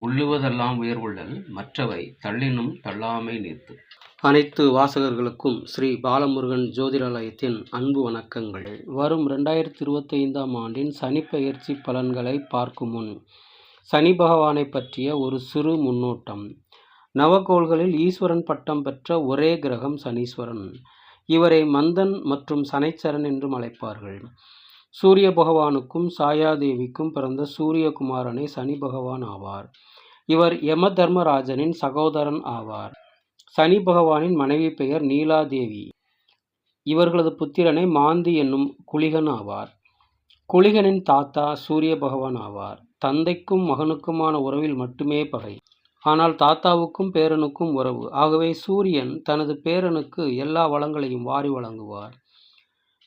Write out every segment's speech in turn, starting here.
உள்ளுவதெல்லாம் உயர்வுள்ளல் மற்றவை தள்ளினும் தள்ளாமை நீர்த்து. அனைத்து வாசகர்களுக்கும் ஸ்ரீ பாலமுருகன் ஜோதிடாலயத்தின் அன்பு வணக்கங்கள். வரும் ரெண்டாயிரத்தி இருபத்தைந்தாம் ஆண்டின் சனிப்பெயர்ச்சி பலன்களை பார்க்கும் முன் சனி பகவானைப் பற்றிய ஒரு சிறு முன்னோட்டம். நவகோள்களில் ஈஸ்வரன் பட்டம் பெற்ற ஒரே கிரகம் சனீஸ்வரன். இவரை மந்தன் மற்றும் சனைச்சரன் என்றும் அழைப்பார்கள். சூரிய பகவானுக்கும் சாயாதேவிக்கும் பிறந்த சூரியகுமாரனே சனி பகவான் ஆவார். இவர் யம தர்மராஜனின் சகோதரன் ஆவார். சனி பகவானின் மனைவி பெயர் நீலாதேவி. இவர்களது புத்திரனை மாந்தி என்னும் குளிகன் ஆவார். குளிகனின் தாத்தா சூரிய பகவான் ஆவார். தந்தைக்கும் மகனுக்குமான உறவில் மட்டுமே பகை. ஆனால் தாத்தாவுக்கும் பேரனுக்கும் உறவு. ஆகவே சூரியன் தனது பேரனுக்கு எல்லா வளங்களையும் வாரி வழங்குவார்.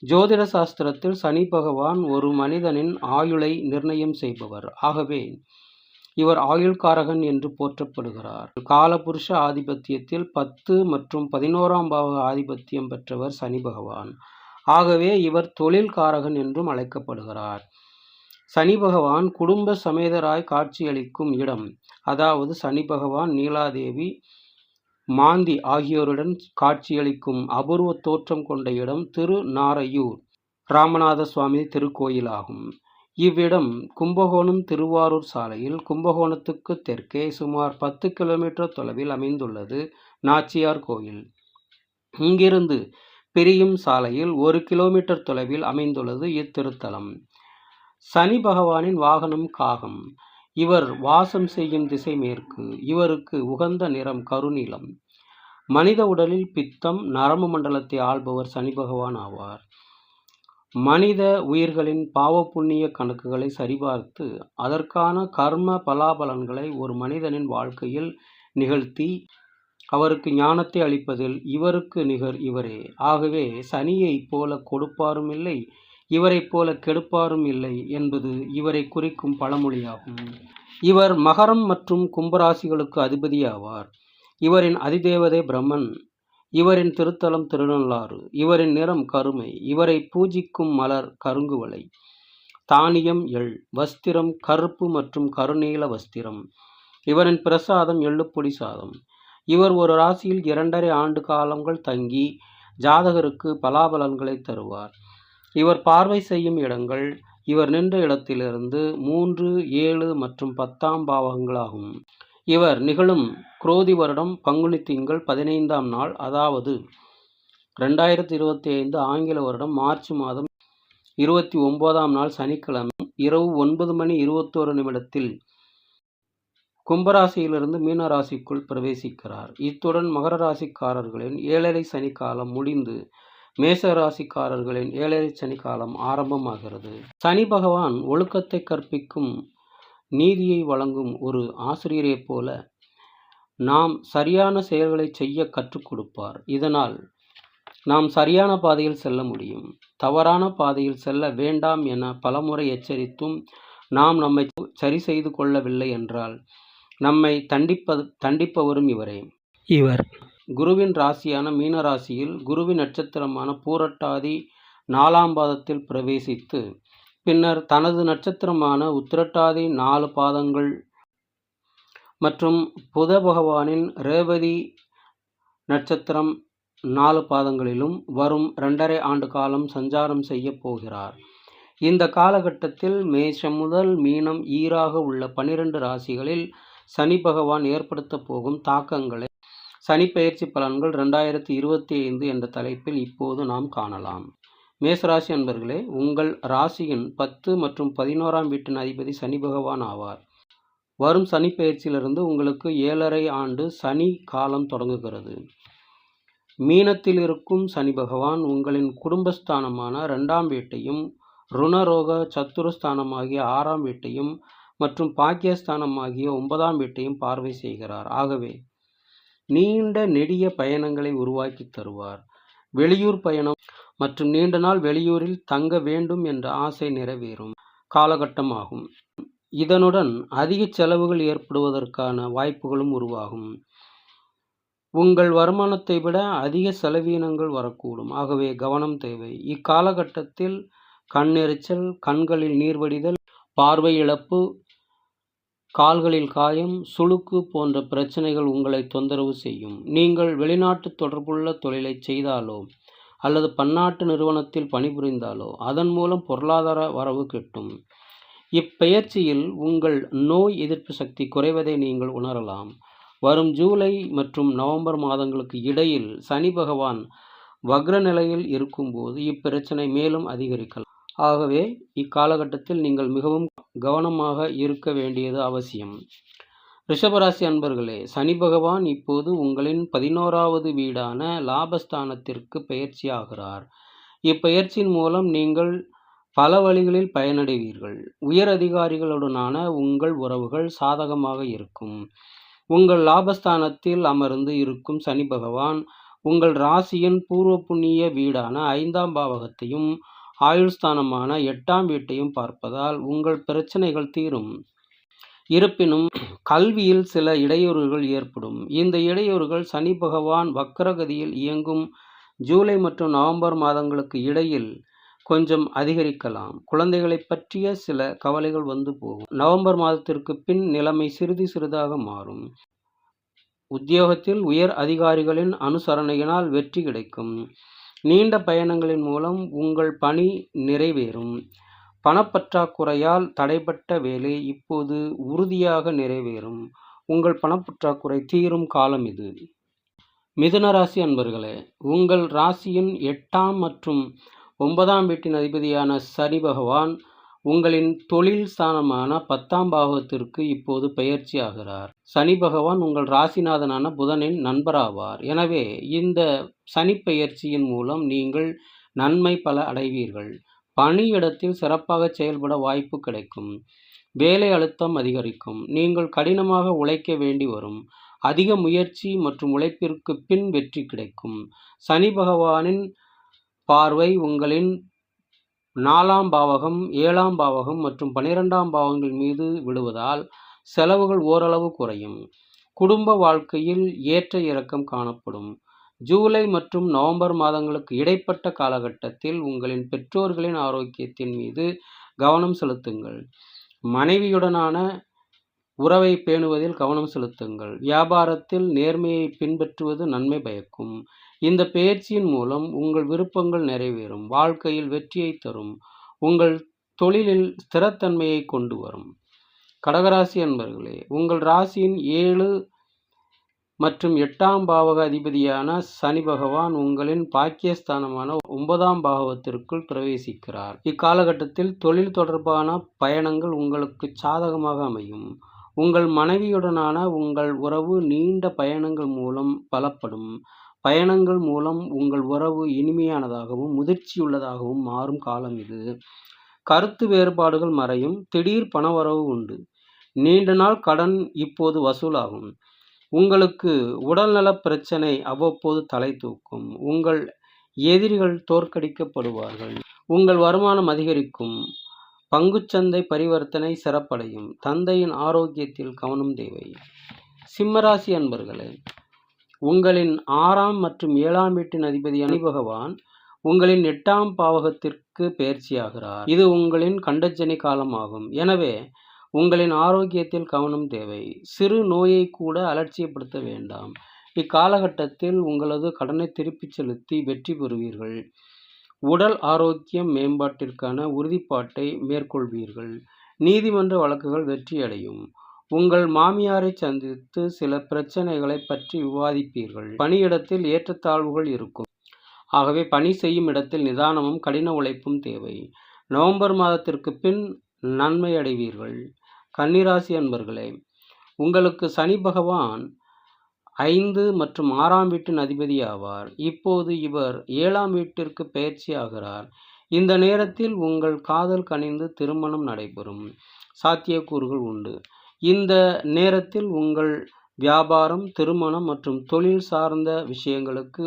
ஜோதிட சாஸ்திரத்தில் சனி பகவான் ஒரு மனிதனின் ஆயுளை நிர்ணயம் செய்பவர். ஆகவே இவர் ஆயுள்காரகன் என்று போற்றப்படுகிறார். காலபுருஷ ஆதிபத்தியத்தில் பத்து மற்றும் பதினோராம் பாவ ஆதிபத்தியம் பெற்றவர் சனி பகவான். ஆகவே இவர் தொழில்காரகன் என்றும் அழைக்கப்படுகிறார். சனி பகவான் குடும்ப சமேதராய் காட்சியளிக்கும் இடம் அதாவது சனி பகவான் நீலாதேவி மாந்தி ஆகியோருடன் காட்சியளிக்கும் அபூர்வ தோற்றம் கொண்ட இடம் திருநாரையூர் ராமநாத சுவாமி திருக்கோயிலாகும். இவ்விடம் கும்பகோணம் திருவாரூர் சாலையில் கும்பகோணத்துக்கு தெற்கே சுமார் பத்து கிலோமீட்டர் தொலைவில் அமைந்துள்ளது நாச்சியார் கோயில். இங்கிருந்து பிரியும் சாலையில் ஒரு கிலோமீட்டர் தொலைவில் அமைந்துள்ளது இத்திருத்தலம். சனி பகவானின் வாகனம் காகம். இவர் வாசம் செய்யும் திசை மேற்கு. இவருக்கு உகந்த நிறம் கருநீலம். மனித உடலில் பித்தம் நரம்பு மண்டலத்தை ஆள்பவர் சனி பகவான் ஆவார். மனித உயிர்களின் பாவ புண்ணிய கணக்குகளை சரிபார்த்து அதற்கான கர்ம பலாபலன்களை ஒரு மனிதனின் வாழ்க்கையில் நிகழ்த்தி அவருக்கு ஞானத்தை அளிப்பதில் இவருக்கு நிகர் இவரே. ஆகவே சனியைப் போல கொடுப்பாரும் இல்லை இவரைப் போல கெடுப்பாரும் இல்லை என்பது இவரை குறிக்கும் பழமொழியாகும். இவர் மகரம் மற்றும் கும்பராசிகளுக்கு அதிபதியாவார். இவரின் அதிதேவதை பிரம்மன். இவரின் திருத்தலம் திருநள்ளாறு. இவரின் நிறம் கருமை. இவரை பூஜிக்கும் மலர் கருங்குவலை தானியம் எள். வஸ்திரம் கருப்பு மற்றும் கருநீல வஸ்திரம். இவரின் பிரசாதம் எள்ளுப்பொடி சாதம். இவர் ஒரு ராசியில் இரண்டரை ஆண்டு காலங்கள் தங்கி ஜாதகருக்கு பலாபலன்களை தருவார். இவர் பார்வை செய்யும் இடங்கள் இவர் நின்ற இடத்திலிருந்து மூன்று ஏழு மற்றும் பத்தாம் பாவகங்களாகும். இவர் நிகழும் குரோதி வருடம் பங்குனி திங்கள் பதினைந்தாம் நாள் அதாவது ரெண்டாயிரத்தி இருபத்தி ஐந்து ஆங்கில வருடம் மார்ச் மாதம் இருபத்தி ஒன்பதாம் நாள் சனிக்கிழமை இரவு ஒன்பது மணி இருபத்தோரு நிமிடத்தில் கும்பராசியிலிருந்து மீன ராசிக்குள் பிரவேசிக்கிறார். இத்துடன் மகர ராசிக்காரர்களின் ஏழரை சனி காலம் முடிந்து மேச ராசிக்காரர்களின் ஏழரை சனி காலம் ஆரம்பமாகிறது. சனி பகவான் ஒழுக்கத்தை கற்பிக்கும் நீதியை வழங்கும் ஒரு ஆசிரியரைப் போல நாம் சரியான செயல்களை செய்ய கற்றுக் கொடுப்பார். இதனால் நாம் சரியான பாதையில் செல்ல முடியும். தவறான பாதையில் செல்ல வேண்டாம் என பலமுறை எச்சரித்தும் நாம் நம்மை சரி செய்து கொள்ளவில்லை என்றால் நம்மை தண்டிப்ப தண்டிப்பவரும் இவரே. இவர் குருவின் ராசியான மீன ராசியில் குருவின் நட்சத்திரமான பூரட்டாதி நாலாம் பாதத்தில் பிரவேசித்து பின்னர் தனது நட்சத்திரமான உத்திரட்டாதி நாலு பாதங்கள் மற்றும் புத பகவானின் ரேவதி நட்சத்திரம் நாலு பாதங்களிலும் வரும் இரண்டரை ஆண்டு காலம் சஞ்சாரம் செய்யப் போகிறார். இந்த காலகட்டத்தில் மேஷம் முதல் மீனம் ஈராக உள்ள பனிரெண்டு ராசிகளில் சனி பகவான் ஏற்படுத்தப் போகும் தாக்கங்களை சனிப்பெயர்ச்சி பலன்கள் ரெண்டாயிரத்து இருபத்தி ஐந்து என்ற தலைப்பில் இப்போது நாம் காணலாம். மேசராசி அன்பர்களே உங்கள் ராசியின் பத்து மற்றும் பதினோராம் வீட்டின் அதிபதி சனி பகவான் ஆவார். வரும் சனிப்பெயர்ச்சியிலிருந்து உங்களுக்கு ஏழரை ஆண்டு சனி காலம் தொடங்குகிறது. மீனத்தில் இருக்கும் சனி பகவான் உங்களின் குடும்பஸ்தானமான ரெண்டாம் வீட்டையும் ருணரோக சத்துருஸ்தானமாகிய ஆறாம் வீட்டையும் மற்றும் பாக்கியஸ்தானமாகிய ஒன்பதாம் வீட்டையும் பார்வை செய்கிறார். ஆகவே நீண்ட நெடிய பயணங்களை உருவாக்கி தருவார். வெளியூர் பயணம் மற்றும் நீண்ட நாள் வெளியூரில் தங்க வேண்டும் என்ற ஆசை நிறைவேறும் காலகட்டமாகும். இதனுடன் அதிக செலவுகள் ஏற்படுவதற்கான வாய்ப்புகளும் உருவாகும். உங்கள் வருமானத்தை விட அதிக செலவீனங்கள் வரக்கூடும். ஆகவே கவனம் தேவை. இக்காலகட்டத்தில் கண் எரிச்சல், கண்களில் நீர் வடிதல், பார்வை இழப்பு, கால்களில் காயம் சுளுக்கு போன்ற பிரச்சனைகள் உங்களை தொந்தரவு செய்யும். நீங்கள் வெளிநாட்டு தொடர்புள்ள தொழிலை செய்தாலோ அல்லது பன்னாட்டு நிறுவனத்தில் பணிபுரிந்தாலோ அதன் மூலம் பொருளாதார வரவு கிட்டும். இப்பெயர்ச்சியில் உங்கள் நோய் எதிர்ப்பு சக்தி குறைவதை நீங்கள் உணரலாம். வரும் ஜூலை மற்றும் நவம்பர் மாதங்களுக்கு இடையில் சனி பகவான் வக்ர நிலையில் இருக்கும்போது இப்பிரச்சனை மேலும் அதிகரிக்கலாம். ஆகவே இக்காலகட்டத்தில் நீங்கள் மிகவும் கவனமாக இருக்க வேண்டியது அவசியம். ரிஷபராசி அன்பர்களே சனி பகவான் இப்போது உங்களின் பதினோராவது வீடான லாபஸ்தானத்திற்கு பயிற்சியாகிறார். இப்பெயர்ச்சியின் மூலம் நீங்கள் பல வழிகளில் பயனடைவீர்கள். உயர் அதிகாரிகளுடனான உங்கள் உறவுகள் சாதகமாக இருக்கும். உங்கள் லாபஸ்தானத்தில் அமர்ந்து இருக்கும் சனி பகவான் உங்கள் ராசியின் பூர்வ புண்ணிய வீடான ஐந்தாம் பாவகத்தையும் ஆயுள் ஸ்தானமான எட்டாம் வீட்டையும் பார்ப்பதால் உங்கள் பிரச்சனைகள் தீரும். இருப்பினும் கல்வியில் சில இடையூறுகள் ஏற்படும். இந்த இடையூறுகள் சனி பகவான் வக்கரகதியில் இயங்கும். ஜூலை மற்றும் நவம்பர் மாதங்களுக்கு இடையில் கொஞ்சம் அதிகரிக்கலாம். குழந்தைகளை பற்றிய சில கவலைகள் வந்து போகும். நவம்பர் மாதத்திற்கு பின் நிலைமை சிறிது சிறிதாக மாறும். உத்தியோகத்தில் உயர் அதிகாரிகளின் அனுசரணையினால் வெற்றி கிடைக்கும். நீண்ட பயணங்களின் மூலம் உங்கள் பணி நிறைவேறும். பணப்பற்றாக்குறையால் தடைப்பட்ட வேலை இப்போது உறுதியாக நிறைவேறும். உங்கள் பணப்பற்றாக்குறை தீரும் காலம் இது. மிதுன ராசி அன்பர்களே உங்கள் ராசியின் எட்டாம் மற்றும் ஒன்பதாம் வீட்டின் அதிபதியான சனி பகவான் உங்களின் தொழில் ஸ்தானமான பத்தாம் பாகத்திற்கு இப்போது பயிற்சி ஆகிறார் சனி பகவான் உங்கள் ராசிநாதனான புதனின் நண்பராவார். எனவே இந்த சனி பயிற்சியின் மூலம் நீங்கள் நன்மை பல அடைவீர்கள். பணியிடத்தில் சிறப்பாக செயல்பட வாய்ப்பு கிடைக்கும். வேலை அழுத்தம் அதிகரிக்கும். நீங்கள் கடினமாக உழைக்க வேண்டி வரும். அதிக முயற்சி மற்றும் உழைப்பிற்கு பின் வெற்றி கிடைக்கும். சனி பகவானின் பார்வை உங்களின் நாலாம் பாவகம் ஏழாம் பாவகம் மற்றும் பனிரெண்டாம் பாவங்கள் மீது விழுவதால் செலவுகள் ஓரளவு குறையும். குடும்ப வாழ்க்கையில் ஏற்ற இறக்கம் காணப்படும். ஜூலை மற்றும் நவம்பர் மாதங்களுக்கு இடைப்பட்ட காலகட்டத்தில் உங்களின் பெற்றோர்களின் ஆரோக்கியத்தின் மீது கவனம் செலுத்துங்கள். மனைவியுடனான உறவை பேணுவதில் கவனம் செலுத்துங்கள். வியாபாரத்தில் நேர்மையை பின்பற்றுவது நன்மை பயக்கும். இந்த பெயர்ச்சியின் மூலம் உங்கள் விருப்பங்கள் நிறைவேறும் வாழ்க்கையில் வெற்றியை தரும் உங்கள் தொழிலில் ஸ்திரத்தன்மையை கொண்டு வரும். கடகராசி அன்பர்களே உங்கள் ராசியின் ஏழு மற்றும் எட்டாம் பாவக அதிபதியான சனி பகவான் உங்களின் பாக்கியஸ்தானமான ஒன்பதாம் பாகவத்திற்குள் பிரவேசிக்கிறார். இக்காலகட்டத்தில் தொழில் தொடர்பான பயணங்கள் உங்களுக்கு சாதகமாக அமையும். உங்கள் மனைவியுடனான உங்கள் உறவு நீண்ட பயணங்கள் மூலம் பலப்படும். பயணங்கள் மூலம் உங்கள் உறவு இனிமையானதாகவும் முதிர்ச்சியுள்ளதாகவும் மாறும் காலம் இது. கருத்து வேறுபாடுகள் மறையும். திடீர் பணவரவு உண்டு. நீண்ட நாள் கடன் இப்போது வசூலாகும். உங்களுக்கு உடல்நலப் பிரச்சனை அவ்வப்போது தலை தூக்கும். உங்கள் எதிரிகள் தோற்கடிக்கப்படுவார்கள். உங்கள் வருமானம் அதிகரிக்கும். பங்குச்சந்தை பரிவர்த்தனை சிறப்படையும். தந்தையின் ஆரோக்கியத்தில் கவனம் தேவை. சிம்மராசி அன்பர்களே உங்களின் ஆறாம் மற்றும் ஏழாம் வீட்டின் அதிபதி சனி பகவான் உங்களின் எட்டாம் பாவகத்திற்கு பயிற்சியாகிறார் இது உங்களின் கண்டஜனி காலமாகும். எனவே உங்களின் ஆரோக்கியத்தில் கவனம் தேவை. சிறு நோயை கூட அலட்சியப்படுத்த வேண்டாம். இக்காலகட்டத்தில் உங்களது கடனை திருப்பிச் செலுத்தி வெற்றி பெறுவீர்கள். உடல் ஆரோக்கியம் மேம்பாட்டிற்கான உறுதிப்பாட்டை மேற்கொள்வீர்கள். நீதிமன்ற வழக்குகள் வெற்றியடையும். உங்கள் மாமியாரை சந்தித்து சில பிரச்சனைகளை பற்றி விவாதிப்பீர்கள். பணியிடத்தில் ஏற்றத்தாழ்வுகள் இருக்கும். ஆகவே பணி செய்யும் இடத்தில் நிதானமும் கடின உழைப்பும் தேவை. நவம்பர் மாதத்திற்கு பின் நன்மை அடைவீர்கள். கன்னிராசி அன்பர்களே உங்களுக்கு சனி பகவான் ஐந்து மற்றும் ஆறாம் வீட்டின் அதிபதி ஆவார். இப்போது இவர் ஏழாம் வீட்டிற்கு பயிற்சி ஆகிறார். இந்த நேரத்தில் உங்கள் காதல் கனிந்து திருமணம் நடைபெறும். சாத்தியக்கூறுகள் உண்டு. இந்த நேரத்தில் உங்கள் வியாபாரம் திருமணம் மற்றும் தொழில் சார்ந்த விஷயங்களுக்கு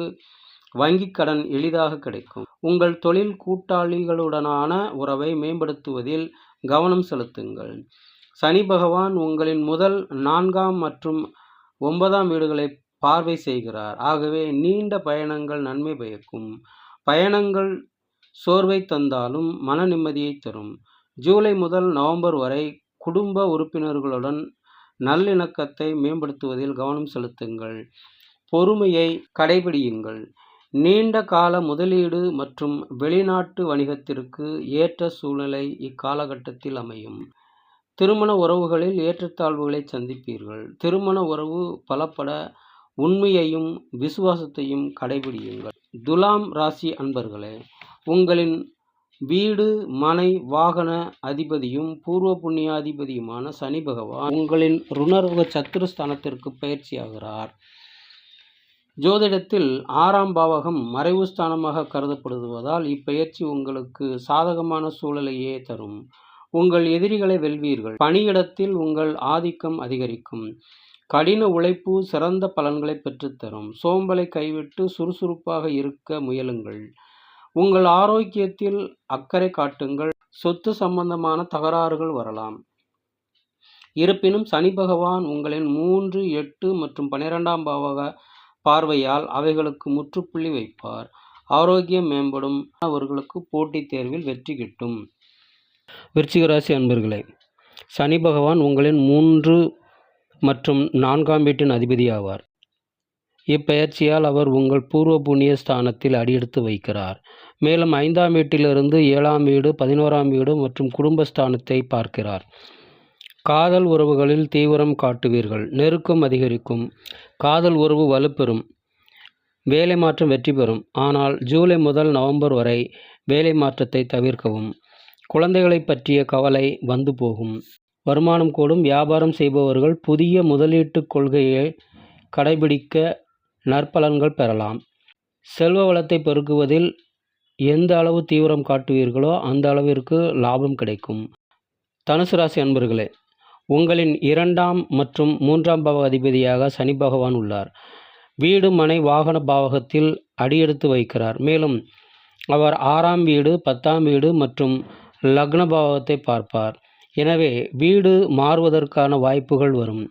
வங்கிக் கடன் எளிதாக கிடைக்கும். உங்கள் தொழில் கூட்டாளிகளுடனான உறவை மேம்படுத்துவதில் கவனம் செலுத்துங்கள். சனி பகவான் உங்களின் முதல் நான்காம் மற்றும் ஒன்பதாம் வீடுகளை பார்வை செய்கிறார். ஆகவே நீண்ட பயணங்கள் நன்மை பயக்கும். பயணங்கள் சோர்வை தந்தாலும் மன நிம்மதியை தரும். ஜூலை முதல் நவம்பர் வரை குடும்ப உறுப்பினர்களுடன் நல்லிணக்கத்தை மேம்படுத்துவதில் கவனம் செலுத்துங்கள். பொறுமையை கடைபிடியுங்கள். நீண்ட கால முதலீடு மற்றும் வெளிநாட்டு வணிகத்திற்கு ஏற்ற சூழ்நிலை இக்காலகட்டத்தில் அமையும். திருமண உறவுகளில் ஏற்றத்தாழ்வுகளை சந்திப்பீர்கள். திருமண உறவு பலப்பட உண்மையையும் விசுவாசத்தையும் கடைபிடியுங்கள். துலாம் ராசி அன்பர்களே உங்களின் வீடு மனை வாகன அதிபதியும் பூர்வ புண்ணியாதிபதியுமான சனி பகவான் உங்களின் ருணரோக சத்துருஸ்தானத்திற்கு பயிற்சியாகிறார். ஜோதிடத்தில் ஆறாம் பாவகம் மறைவு ஸ்தானமாக கருதப்படுவதால் இப்பெயர்ச்சி உங்களுக்கு சாதகமான சூழலையே தரும். உங்கள் எதிரிகளை வெல்வீர்கள். பணியிடத்தில் உங்கள் ஆதிக்கம் அதிகரிக்கும். கடின உழைப்பு சிறந்த பலன்களை பெற்றுத்தரும். சோம்பலை கைவிட்டு சுறுசுறுப்பாக இருக்க முயலுங்கள். உங்கள் ஆரோக்கியத்தில் அக்கறை காட்டுங்கள். சொத்து சம்பந்தமான தகராறுகள் வரலாம். இருப்பினும் சனி பகவான் உங்களின் மூன்று எட்டு மற்றும் பன்னிரெண்டாம் பாவக பார்வையால் அவைகளுக்கு முற்றுப்புள்ளி வைப்பார். ஆரோக்கியம் மேம்படும். அவர்களுக்கு போட்டித் தேர்வில் வெற்றி கிட்டும். விருச்சிகராசி அன்பர்களே சனி பகவான் உங்களின் மூன்று மற்றும் நான்காம் வீட்டின் அதிபதி ஆவார் இப்பெயர்ச்சியால் அவர் உங்கள் பூர்வ புண்ணிய ஸ்தானத்தில் அடியெடுத்து வைக்கிறார். மேலும் ஐந்தாம் வீட்டிலிருந்து ஏழாம் வீடு பதினோராம் வீடு மற்றும் குடும்பஸ்தானத்தை பார்க்கிறார். காதல் உறவுகளில் தீவிரம் காட்டுவீர்கள். நெருக்கம் அதிகரிக்கும். காதல் உறவு வலுப்பெறும். வேலை மாற்றம் வெற்றி பெறும். ஆனால் ஜூலை முதல் நவம்பர் வரை வேலை மாற்றத்தை தவிர்க்கவும். குழந்தைகளை பற்றிய கவலை வந்து போகும். வருமானம் கூடும். வியாபாரம் செய்பவர்கள் புதிய முதலீட்டுக் கொள்கையை கடைபிடிக்க நற்பலன்கள் பெறலாம். செல்வ வளத்தை பெருக்குவதில் எந்த அளவு தீவிரம் காட்டுவீர்களோ அந்த அளவிற்கு லாபம் கிடைக்கும். தனுசு ராசி அன்பர்களே உங்களின் இரண்டாம் மற்றும் மூன்றாம் பாவ அதிபதியாக சனி பகவான் உள்ளார். வீடு மனை வாகன பாவகத்தில் அடியெடுத்து வைக்கிறார். மேலும் அவர் ஆறாம் வீடு பத்தாம் வீடு மற்றும் லக்ன பாவகத்தை பார்ப்பார். எனவே வீடு மாறுவதற்கான வாய்ப்புகள் வரும்.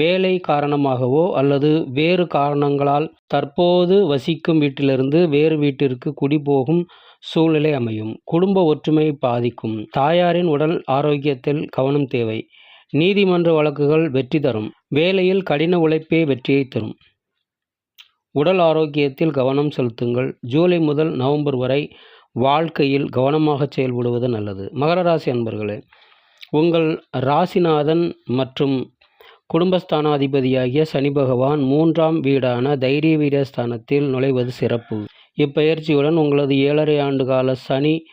வேலை காரணமாகவோ அல்லது வேறு காரணங்களால் தற்போது வசிக்கும் வீட்டிலிருந்து வேறு வீட்டிற்கு குடிபோகும் சூழ்நிலை அமையும். குடும்ப ஒற்றுமை பாதிக்கும். தாயாரின் உடல் ஆரோக்கியத்தில் கவனம் தேவை. நீதிமன்ற வழக்குகள் வெற்றி தரும். வேலையில் கடின உழைப்பே வெற்றியை தரும். உடல் ஆரோக்கியத்தில் கவனம் செலுத்துங்கள். ஜூலை முதல் நவம்பர் வரை வாழ்க்கையில் கவனமாக செயல்படுவது நல்லது. மகர ராசி அன்பர்களே உங்கள் ராசிநாதன் மற்றும் குடும்பஸ்தானாதிபதியாகிய சனி பகவான் மூன்றாம் வீடான தைரிய வீரஸ்தானத்தில் நுழைவது சிறப்பு. இப்பெயர்ச்சியுடன் உங்களது ஏழரை ஆண்டு கால சனி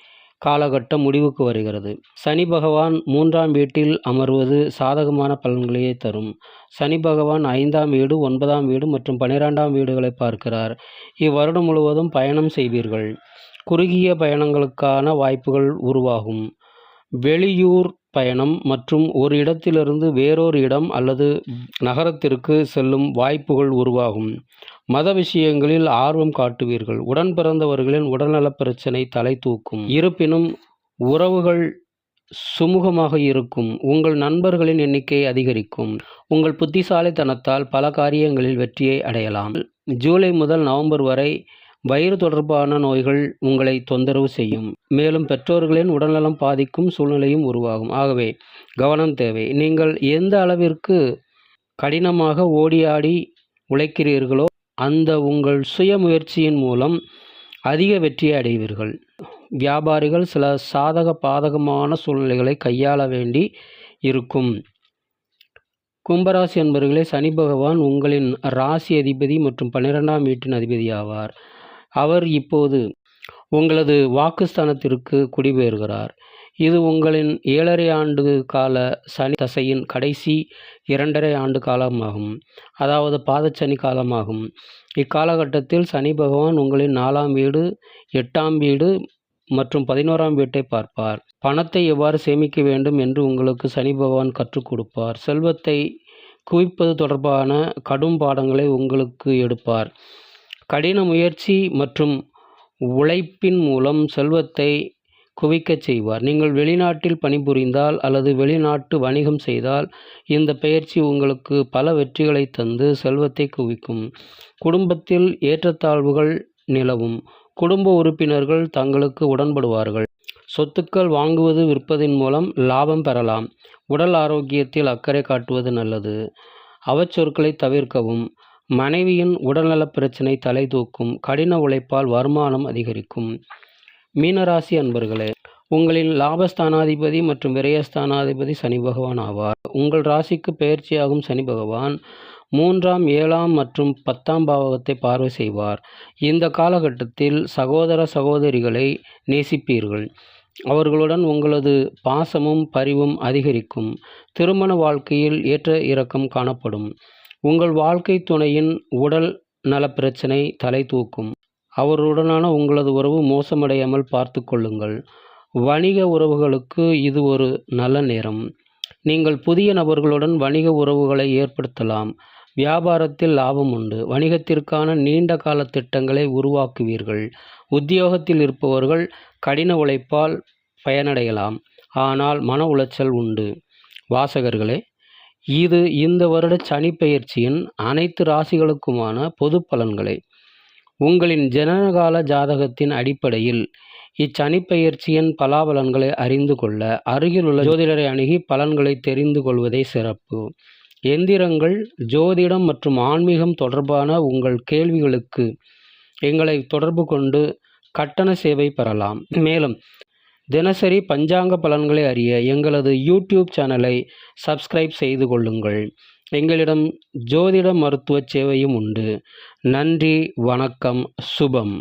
காலகட்டம் முடிவுக்கு வருகிறது. சனி பகவான் மூன்றாம் வீட்டில் அமர்வது சாதகமான பலன்களையே தரும். சனி பகவான் ஐந்தாம் வீடு ஒன்பதாம் வீடு மற்றும் பனிரெண்டாம் வீடுகளை பார்க்கிறார். இவ்வருடம் முழுவதும் பயணம் செய்வீர்கள். குறுகிய பயணங்களுக்கான வாய்ப்புகள் உருவாகும். வெளியூர் பயணம் மற்றும் ஒரு இடத்திலிருந்து வேறொரு இடம் அல்லது நகரத்திற்கு செல்லும் வாய்ப்புகள் உருவாகும். மத விஷயங்களில் ஆர்வம் காட்டுவீர்கள். உடன் பிறந்தவர்களின் உடல்நலப் பிரச்சனை தலை தூக்கும். இருப்பினும் உறவுகள் சுமூகமாக இருக்கும். உங்கள் நண்பர்களின் எண்ணிக்கை அதிகரிக்கும். உங்கள் புத்திசாலித்தனத்தால் பல காரியங்களில் வெற்றியை அடையலாம். ஜூலை முதல் நவம்பர் வரை வயிறு தொடர்பான நோய்கள் உங்களை தொந்தரவு செய்யும். மேலும் பெற்றோர்களின் உடல்நலம் பாதிக்கும் சூழ்நிலையும் உருவாகும். ஆகவே கவனம் தேவை. நீங்கள் எந்த அளவிற்கு கடினமாக ஓடியாடி உழைக்கிறீர்களோ அந்த உங்கள் சுய முயற்சியின் மூலம் அதிக வெற்றியை அடைவீர்கள். வியாபாரிகள் சில சாதக பாதகமான சூழ்நிலைகளை கையாள வேண்டி இருக்கும். கும்பராசி என்பவர்களே சனி பகவான் உங்களின் ராசி அதிபதி மற்றும் பன்னிரெண்டாம் வீட்டின் அதிபதி ஆவார். அவர் இப்போது உங்களது வாக்குஸ்தானத்திற்கு குடிபெயர்கிறார். இது உங்களின் ஏழரை ஆண்டு கால சனி தசையின் கடைசி இரண்டரை ஆண்டு காலமாகும். அதாவது பாதச்சனி காலமாகும். இக்காலகட்டத்தில் சனி பகவான் உங்களின் நாலாம் வீடு எட்டாம் வீடு மற்றும் பதினோராம் வீட்டை பார்ப்பார். பணத்தை எவ்வாறு சேமிக்க வேண்டும் என்று உங்களுக்கு சனி பகவான் கற்றுக் கொடுப்பார். செல்வத்தை குவிப்பது தொடர்பான கடும் பாடங்களை உங்களுக்கு எடுப்பார். கடின முயற்சி மற்றும் உழைப்பின் மூலம் செல்வத்தை குவிக்கச் செய்வார். நீங்கள் வெளிநாட்டில் பணிபுரிந்தால் அல்லது வெளிநாட்டு வணிகம் செய்தால் இந்த பயிற்சி உங்களுக்கு பல வெற்றிகளை தந்து செல்வத்தை குவிக்கும். குடும்பத்தில் ஏற்றத்தாழ்வுகள் நிலவும். குடும்ப உறுப்பினர்கள் தங்களுக்கு உடன்படுவார்கள். சொத்துக்கள் வாங்குவது விற்பதின் மூலம் லாபம் பெறலாம். உடல் ஆரோக்கியத்தில் அக்கறை காட்டுவது நல்லது. அவச்சொற்களை தவிர்க்கவும். மனைவியின் உடல்நலப் பிரச்சினை தலை தூக்கும் கடின உழைப்பால் வருமானம் அதிகரிக்கும். மீனராசி அன்பர்களே உங்களின் லாபஸ்தானாதிபதி மற்றும் விரயஸ்தானாதிபதி சனி பகவான் ஆவார். உங்கள் ராசிக்கு பயிற்சியாகும் சனி பகவான் மூன்றாம் ஏழாம் மற்றும் பத்தாம் பாவகத்தை பார்வை செய்வார். இந்த காலகட்டத்தில் சகோதர சகோதரிகளை நேசிப்பீர்கள். அவர்களுடன் உங்களது பாசமும் பரிவும் அதிகரிக்கும். திருமண வாழ்க்கையில் ஏற்ற இறக்கம் காணப்படும். உங்கள் வாழ்க்கை துணையின் உடல் நலப் பிரச்சனை தலை தூக்கும். அவருடனான உங்களது உறவு மோசமடையாமல் பார்த்து கொள்ளுங்கள். வணிக உறவுகளுக்கு இது ஒரு நல்ல நேரம். நீங்கள் புதிய நபர்களுடன் வணிக உறவுகளை ஏற்படுத்தலாம். வியாபாரத்தில் லாபம் உண்டு. வணிகத்திற்கான நீண்ட கால திட்டங்களை உருவாக்குவீர்கள். உத்தியோகத்தில் இருப்பவர்கள் கடின உழைப்பால் பயனடையலாம். ஆனால் மன உளைச்சல் உண்டு. வாசகர்களே இது இந்த வருட சனி பெயர்ச்சியின் அனைத்து ராசிகளுக்குமான பொது பலன்களை. உங்களின் ஜனனகால ஜாதகத்தின் அடிப்படையில் இச்சனி பெயர்ச்சியின் பலாபலன்களை அறிந்து கொள்ள அருகிலுள்ள ஜோதிடரை அணுகி பலன்களை தெரிந்து கொள்வதே சிறப்பு. எந்திரங்கள் ஜோதிடம் மற்றும் ஆன்மீகம் தொடர்பான உங்கள் கேள்விகளுக்கு எங்களை தொடர்பு கொண்டு கட்டண சேவை பெறலாம். மேலும் தினசரி பஞ்சாங்க பலன்களை அறிய எங்களது யூடியூப் சேனலை சப்ஸ்கிரைப் செய்து கொள்ளுங்கள். எங்களிடம் ஜோதிட மருத்துவ சேவையும் உண்டு. நன்றி வணக்கம் சுபம்.